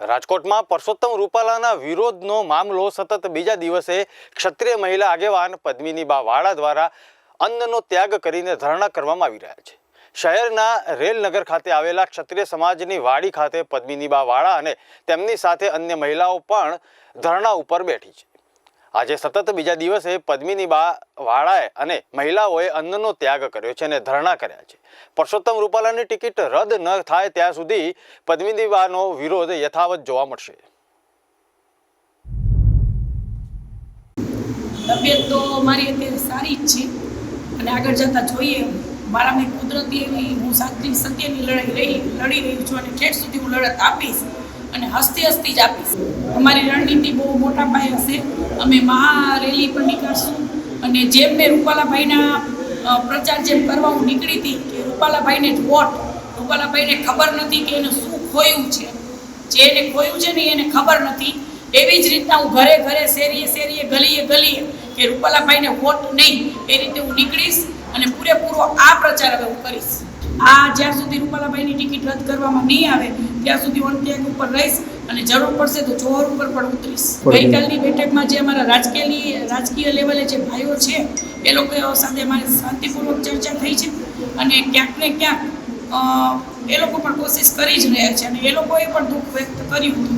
રાજકોટમાં પરસોત્તમ રૂપાલાના વિરોધનો મામલો સતત બીજા દિવસે ક્ષત્રિય મહિલા આગેવાન પદ્મિની બા વાળા દ્વારા અન્નનો ત્યાગ કરીને ધરણા કરવામાં આવી રહ્યા છે. શહેરના રેલનગર ખાતે આવેલા ક્ષત્રિય સમાજની વાડી ખાતે પદ્મિની બા વાળા અને તેમની સાથે અન્ય મહિલાઓ પણ ધરણા ઉપર બેઠી છે. આજે સતત બીજા દિવસે પદ્મિની બા વાળાએ અને મહિલાઓએ અન્નનો ત્યાગ કર્યો છે અને ધરણા કર્યા છે. પરસોત્તમ રૂપાલાની ટિકિટ રદ ન થાય ત્યાં સુધી પદ્મિની બાનો વિરોધ યથાવત જોવા મળશે. તબિયત તો મારી અત્યારે સારી જ છે. અને આગળ જતા જોઈએ મારામાં કુદરતી એવી હું સાચી સત્યની લડાઈ રહી, લડી રહી છું અને ઠેઠ સુધી હું લડત આપીશ. અને હસતી હસતી જ આપીશ. અમારી રણનીતિ બહુ મોટા પાયે હશે. અમે મહા રેલી પણ નીકળશું. અને જેમ મેં રૂપાલાભાઈના પ્રચાર જેમ કરવા હું નીકળી હતી કે રૂપાલાભાઈને જ વોટ. રૂપાલાભાઈને ખબર નથી કે એને શું ખોયું છે. જે એને ખોયું છે ને એને ખબર નથી. એવી જ રીતના હું ઘરે ઘરે શેરીએ શેરીએ ગલીએ ગલીએ કે રૂપાલાભાઈને વોટ નહીં. એ રીતે હું નીકળીશ અને પૂરેપૂરો આ પ્રચાર હવે હું કરીશ. આ જ્યાં સુધી રૂપાલાભાઈની ટિકિટ રદ કરવામાં નહીં આવે ત્યાં સુધી ઓન ત્યાગ ઉપર રહીશ અને જરૂર પડશે તો જોહર ઉપર પણ ઉતરીશ. ગઈકાલની બેઠકમાં જે અમારા રાજકીય રાજકીય લેવલે જે ભાઈઓ છે એ લોકો સાથે અમારી શાંતિપૂર્વક ચર્ચા થઈ છે અને ક્યાંક ને ક્યાંક એ લોકો પણ કોશિશ કરી જ રહ્યા છે અને એ લોકોએ પણ દુઃખ વ્યક્ત કર્યું હતું.